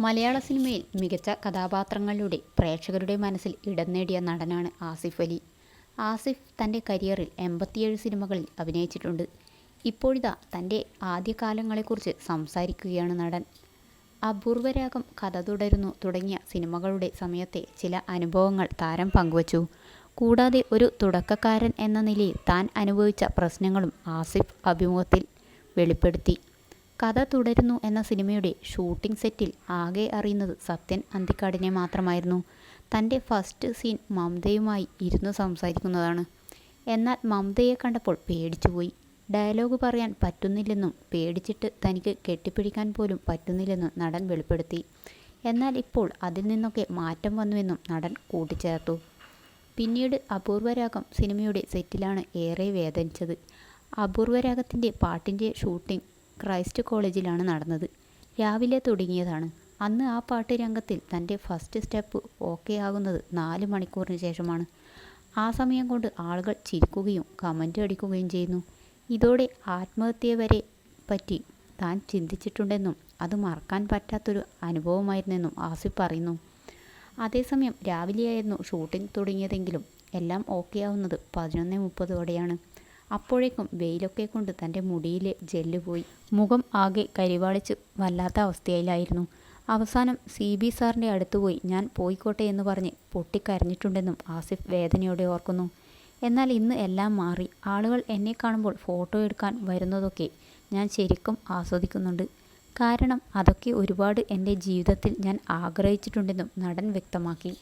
മലയാള സിനിമയിൽ മികച്ച കഥാപാത്രങ്ങളിലൂടെ പ്രേക്ഷകരുടെ മനസ്സിൽ ഇടം നേടിയ നടനാണ് ആസിഫ് അലി. ആസിഫ് തന്റെ കരിയറിൽ എൺപത്തിയേഴ് സിനിമകളിൽ അഭിനയിച്ചിട്ടുണ്ട്. ഇപ്പോഴിതാ തന്റെ ആദ്യകാലങ്ങളെക്കുറിച്ച് സംസാരിക്കുകയാണ് നടൻ. അപൂർവരാഗം കഥ തുടരുന്നു തുടങ്ങിയ സിനിമകളുടെ സമയത്തെ ചില അനുഭവങ്ങൾ താരം പങ്കുവച്ചു. കൂടാതെ ഒരു തുടക്കക്കാരൻ എന്ന നിലയിൽ താൻ അനുഭവിച്ച പ്രശ്നങ്ങളും ആസിഫ് അഭിമുഖത്തിൽ വെളിപ്പെടുത്തി. കഥ തുടരുന്നു എന്ന സിനിമയുടെ ഷൂട്ടിംഗ് സെറ്റിൽ ആകെ അറിയുന്നത് സത്യൻ അന്തിക്കാടിനെ മാത്രമായിരുന്നു. തന്റെ ഫസ്റ്റ് സീൻ മമതയുമായി ഇരുന്ന് സംസാരിക്കുന്നതാണ്. എന്നാൽ മമതയെ കണ്ടപ്പോൾ പേടിച്ചുപോയി. ഡയലോഗ് പറയാൻ പറ്റുന്നില്ലെന്നും പേടിച്ചിട്ട് തനിക്ക് കെട്ടിപ്പിടിക്കാൻ പോലും പറ്റുന്നില്ലെന്നും നടൻ വെളിപ്പെടുത്തി. എന്നാൽ ഇപ്പോൾ അതിൽ നിന്നൊക്കെ മാറ്റം വന്നുവെന്നും നടൻ കൂട്ടിച്ചേർത്തു. പിന്നീട് അപൂർവരാഗം സിനിമയുടെ സെറ്റിലാണ് ഏറെ വേദനിച്ചത്. അപൂർവരാഗത്തിന്റെ പാട്ടിന്റെ ഷൂട്ടിംഗ് ക്രൈസ്റ്റ് കോളേജിലാണ് നടന്നത്. രാവിലെ തുടങ്ങിയതാണ്. അന്ന് ആ പാട്ട് രംഗത്തിൽ തന്റെ ഫസ്റ്റ് സ്റ്റെപ്പ് ഓക്കെ ആകുന്നത് നാല് മണിക്കൂറിന് ശേഷമാണ്. ആ സമയം കൊണ്ട് ആളുകൾ ചിരിക്കുകയും കമന്റ് അടിക്കുകയും ചെയ്യുന്നു. ഇതോടെ ആത്മഹത്യ വരെ പറ്റി താൻ ചിന്തിച്ചിട്ടുണ്ടെന്നും അത് മറക്കാൻ പറ്റാത്തൊരു അനുഭവമായിരുന്നെന്നും ആസിഫ് പറയുന്നു. അതേസമയം രാവിലെയായിരുന്നു ഷൂട്ടിംഗ് തുടങ്ങിയതെങ്കിലും എല്ലാം ഓക്കെ ആവുന്നത് പതിനൊന്ന് മുപ്പതോടെയാണ്. അപ്പോഴേക്കും വെയിലൊക്കെ കൊണ്ട് തന്റെ മുടിയിൽ ജെല്ല് പോയി. മുഖം ആകെ കരിവാളിച്ച് വല്ലാത്ത അവസ്ഥയിലായിരുന്നു. അവസാനം സി ബി സാറിന്റെ അടുത്ത് പോയി ഞാൻ പോയിക്കോട്ടെ എന്ന് പറഞ്ഞ് പൊട്ടിക്കരഞ്ഞിട്ടുണ്ടെന്നും ആസിഫ് വേദനയോടെ ഓർക്കുന്നു. എന്നാൽ ഇന്ന് എല്ലാം മാറി. ആളുകൾ എന്നെ കാണുമ്പോൾ ഫോട്ടോ എടുക്കാൻ വരുന്നതൊക്കെ ഞാൻ ശരിക്കും ആസ്വദിക്കുന്നുണ്ട്. കാരണം അതൊക്കെ ഒരുപാട് എന്റെ ജീവിതത്തിൽ ഞാൻ ആഗ്രഹിച്ചിട്ടുണ്ടെന്നും നടൻ വ്യക്തമാക്കി.